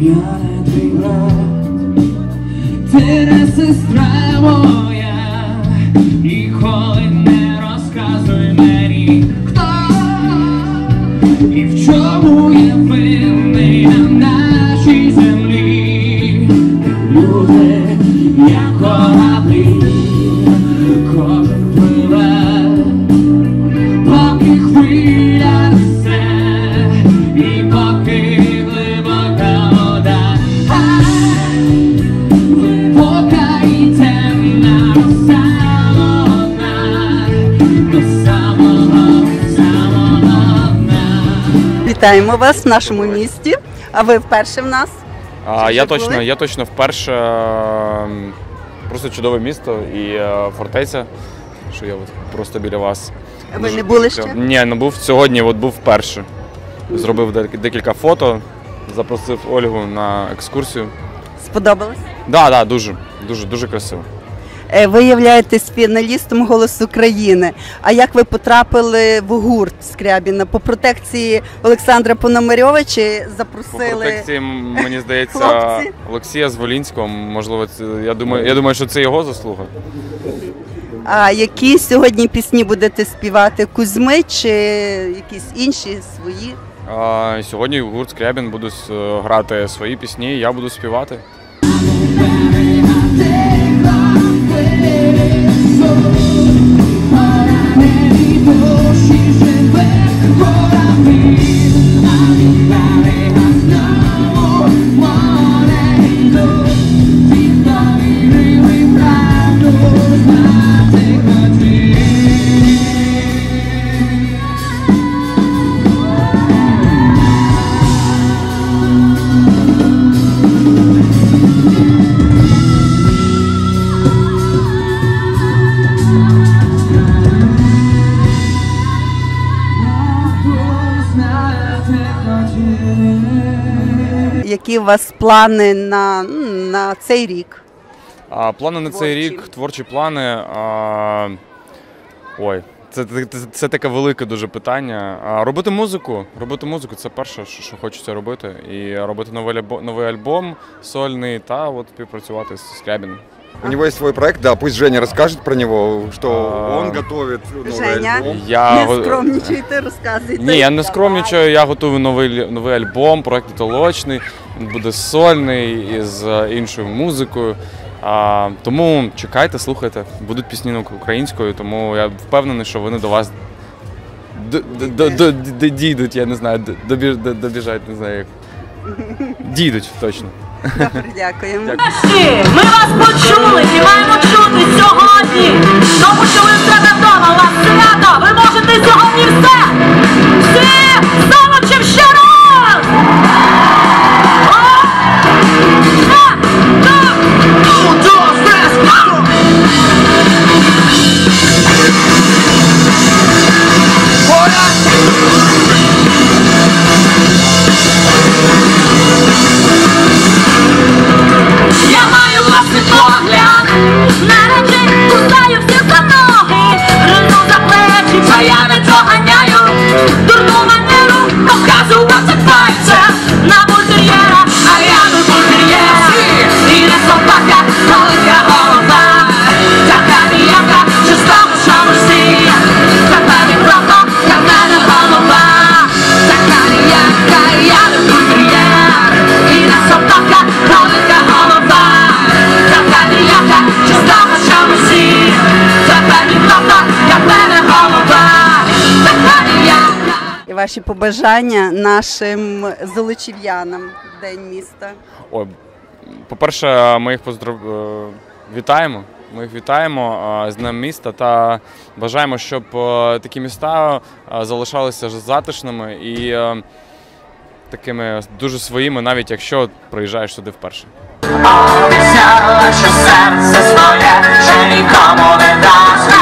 я твій брат, ти не моя, ніколи не розказуй мені, Вітаємо вас в нашому місті. А ви вперше в нас? А, Чи я вже точно, були? я точно вперше. ем, Просто чудове місто і е, фортеця, що я от просто біля вас. Ви не були ще? Ні, не був сьогодні, от був вперше. Зробив дек- декілька фото, запросив Ольгу на екскурсію. Сподобалось? Да, да, дуже, дуже, дуже красиво. Е, Ви являєтесь фіналістом «Голос України». А як ви потрапили в гурт Скрябіна? По протекції Олександра Пономарьова чи По протекції, мені здається, Хлопці. Олексія Зволінського. Можливо, це, я думаю, я думаю, що це його заслуга. А які сьогодні пісні будете співати? Кузьми чи якісь інші свої? А, сьогодні гурт Скрябін буде грати свої пісні, я буду співати. Які у вас плани на, на цей рік? А, плани на цей Творчі. рік, творчі плани. А, ой, це, це, це таке велике дуже питання. А, робити музику. Робити музику це перше, що, що хочеться робити. І робити новий, новий альбом сольний та от співпрацювати з Скрябіном. У него есть свой проект, да, пусть Женя расскажет про него, что он готовит новый Женя? альбом. Я не скромнічуйте, розказуйте. Ні, я не скромнічаю, я готую новий, новий альбом, проект «Толочний». Він буде сольний із е, іншою музикою. А, тому чекайте, слухайте. Будуть пісні на українською, тому я впевнений, що вони до вас д- д- д- д- д- дійдуть, я не знаю, д- добіж- д- добіжать, не знаю як. Дійдуть точно. Добре, дякуємо. Дякую. Ми вас почули і маємо чути сьогодні. Тому що ви все вдома, у вас свято. Ви можете сьогодні все. Всі І ваші побажання нашим золочів'янам в День міста. Ой, по-перше, ми їх поздрав... е, вітаємо. Ми їх вітаємо е, з Днем міста та бажаємо, щоб е, такі міста залишалися затишними і такими дуже своїми, навіть якщо приїжджаєш сюди вперше. Обіцяла, що серце своє ще нікому не дасть.